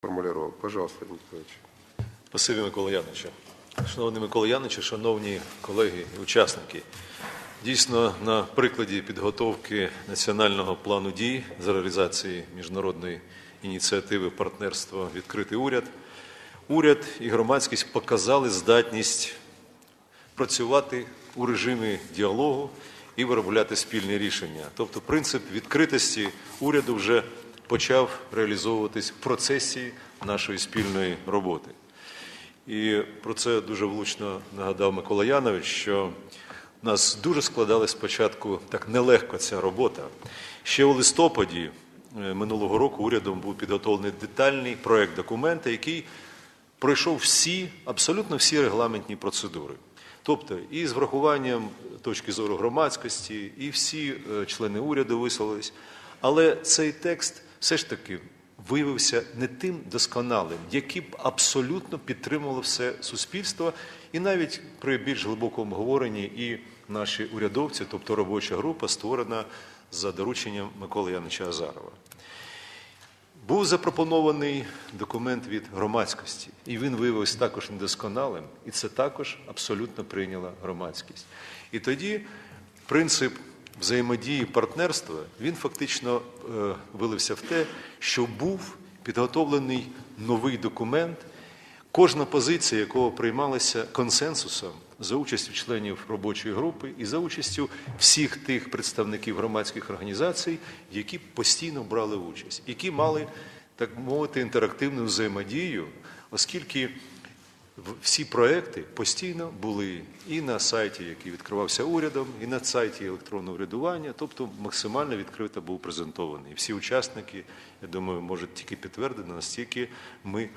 формулировок. Пожалуйста, Николаевич. Спасибі, Микола Яновичу. Шановний Микола Яновичу, шановні колеги і учасники. Дійсно, на прикладі підготовки національного плану дій з реалізації міжнародної ініціативи партнерство Відкритий уряд, уряд і громадськість показали здатність працювати у режимі діалогу і виробляти спільні рішення. Тобто принцип відкритості уряду вже почав реалізовуватись в процесі нашої спільної роботи. І про це дуже влучно нагадав Микола Янович, що в нас дуже складалась спочатку так нелегко ця робота. Ще у листопаді е, минулого року урядом був підготовлений детальний проект документа, який пройшов всі, абсолютно всі регламентні процедури. Тобто, і з врахуванням точки зору громадськості, і всі е, члени уряду висловились. Але цей текст все ж таки виявився не тим досконалим, який б абсолютно підтримувало все суспільство, і навіть при більш глибокому говоренні і наші урядовці, тобто робоча група, створена за дорученням Миколи Яновича Азарова. Був запропонований документ від громадськості, і він виявився також недосконалим, і це також абсолютно прийняла громадськість. І тоді принцип взаємодії партнерства він фактично е, вилився в те, що був підготовлений новий документ, кожна позиція якого приймалася консенсусом за участю членів робочої групи і за участю всіх тих представників громадських організацій, які постійно брали участь, які мали, так мовити, інтерактивну взаємодію, оскільки всі проекти постійно були і на сайті, який відкривався урядом, і на сайті електронного урядування, тобто максимально відкрито був презентований. І всі учасники, я думаю, можуть тільки підтвердити, настільки ми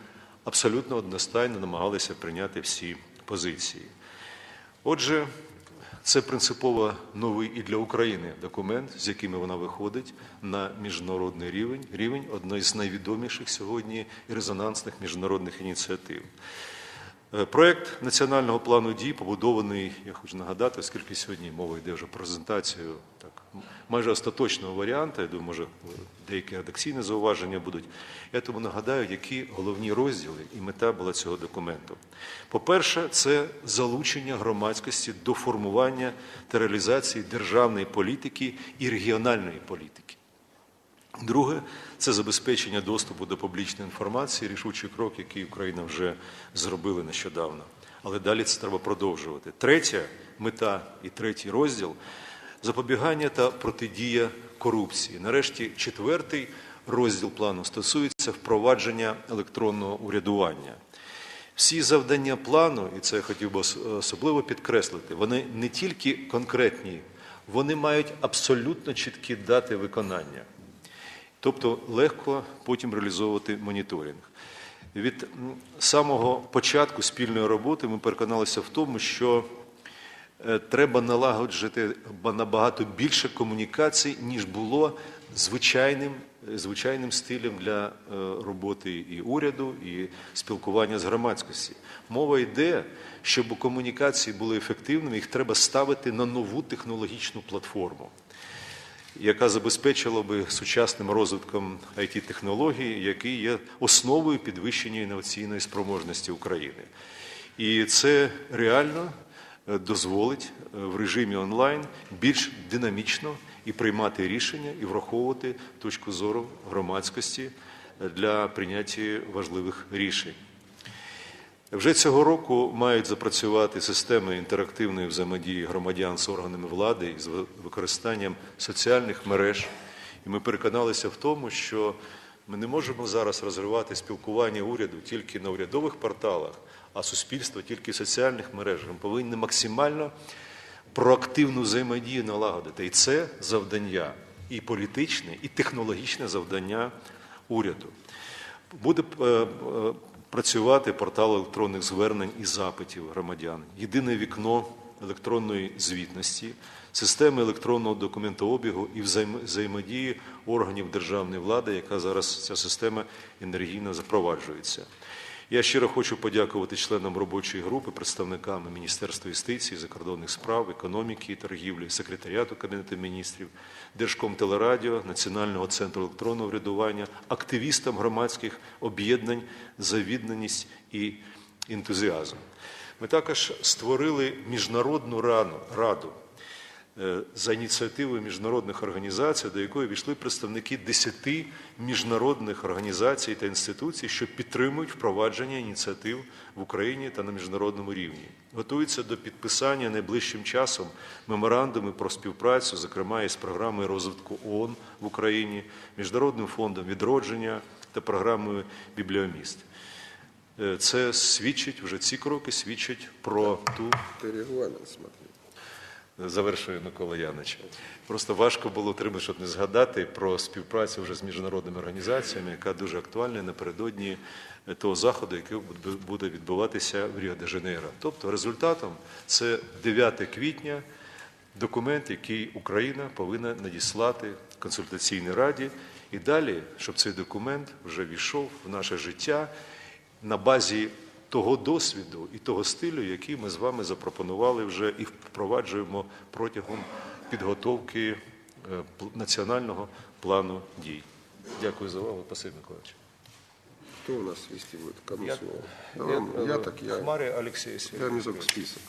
абсолютно одностайно намагалися прийняти всі позиції. Отже, це принципово новий і для України документ, з якими вона виходить на міжнародний рівень, рівень одної з найвідоміших сьогодні і резонансних міжнародних ініціатив. Е, Проект національного плану дій побудований, я хочу нагадати, оскільки сьогодні мова йде вже про презентацію так, майже остаточного варіанту, я думаю, може деякі редакційні зауваження будуть. Я тому нагадаю, які головні розділи і мета була цього документу. По-перше, це залучення громадськості до формування та реалізації державної політики і регіональної політики. Друге це забезпечення доступу до публічної інформації, рішучий крок, який Україна вже зробила нещодавно. Але далі це треба продовжувати. Третя мета і третій розділ запобігання та протидія корупції. Нарешті, четвертий розділ плану стосується впровадження електронного урядування. Всі завдання плану, і це я хотів би особливо підкреслити, вони не тільки конкретні, вони мають абсолютно чіткі дати виконання. Тобто легко потім реалізовувати моніторинг. Від самого початку спільної роботи ми переконалися в тому, що е, треба налагоджити набагато більше комунікацій, ніж було звичайним, е, звичайним стилем для е, роботи і уряду, і спілкування з громадськості. Мова йде, щоб комунікації були ефективними, їх треба ставити на нову технологічну платформу яка забезпечила би сучасним розвитком it технологій який є основою підвищення інноваційної спроможності України. І це реально е, дозволить е, в режимі онлайн більш динамічно і приймати рішення, і враховувати точку зору громадськості для прийняття важливих рішень. Вже цього року мають запрацювати системи інтерактивної взаємодії громадян з органами влади з використанням соціальних мереж. І ми переконалися в тому, що ми не можемо зараз розривати спілкування уряду тільки на урядових порталах, а суспільство тільки в соціальних мережах. Ми повинні максимально проактивну взаємодію налагодити. І це завдання і політичне, і технологічне завдання уряду. Буде е, е, працювати портал електронних звернень і запитів громадян, єдине вікно електронної звітності, системи електронного документообігу і взаєм- взаємодії органів державної влади, яка зараз ця система енергійно запроваджується. Я щиро хочу подякувати членам робочої групи, представникам Міністерства юстиції, закордонних справ, економіки і торгівлі, секретаріату Кабінету міністрів, Держкомтелерадіо, Національного центру електронного врядування, активістам громадських об'єднань за відданість і ентузіазм. Ми також створили міжнародну раду за ініціативою міжнародних організацій, до якої війшли представники 10 міжнародних організацій та інституцій, що підтримують впровадження ініціатив в Україні та на міжнародному рівні. Готуються до підписання найближчим часом меморандуми про співпрацю, зокрема із програмою розвитку ООН в Україні, Міжнародним фондом відродження та програмою Бібліоміст. Е, Це свідчить вже ці кроки свідчать про ту Ты регламент смотри. Завершує Микола Янович. Просто важко було тримати, щоб не згадати про співпрацю вже з міжнародними організаціями, яка дуже актуальна напередодні того заходу, який буде відбуватися в Ріо-де-Жанейро. Тобто результатом це 9 квітня документ, який Україна повинна надіслати консультаційній раді, і далі, щоб цей документ вже війшов в наше життя на базі того досвіду і того стилю, який ми з вами запропонували вже і впроваджуємо протягом підготовки е, національного плану дій. Дякую за увагу, Василь Миколаївич. Кто у нас вести будет? Кому Я- слово? Я, я, я, так я. Хмарі Олексій Я внизу список.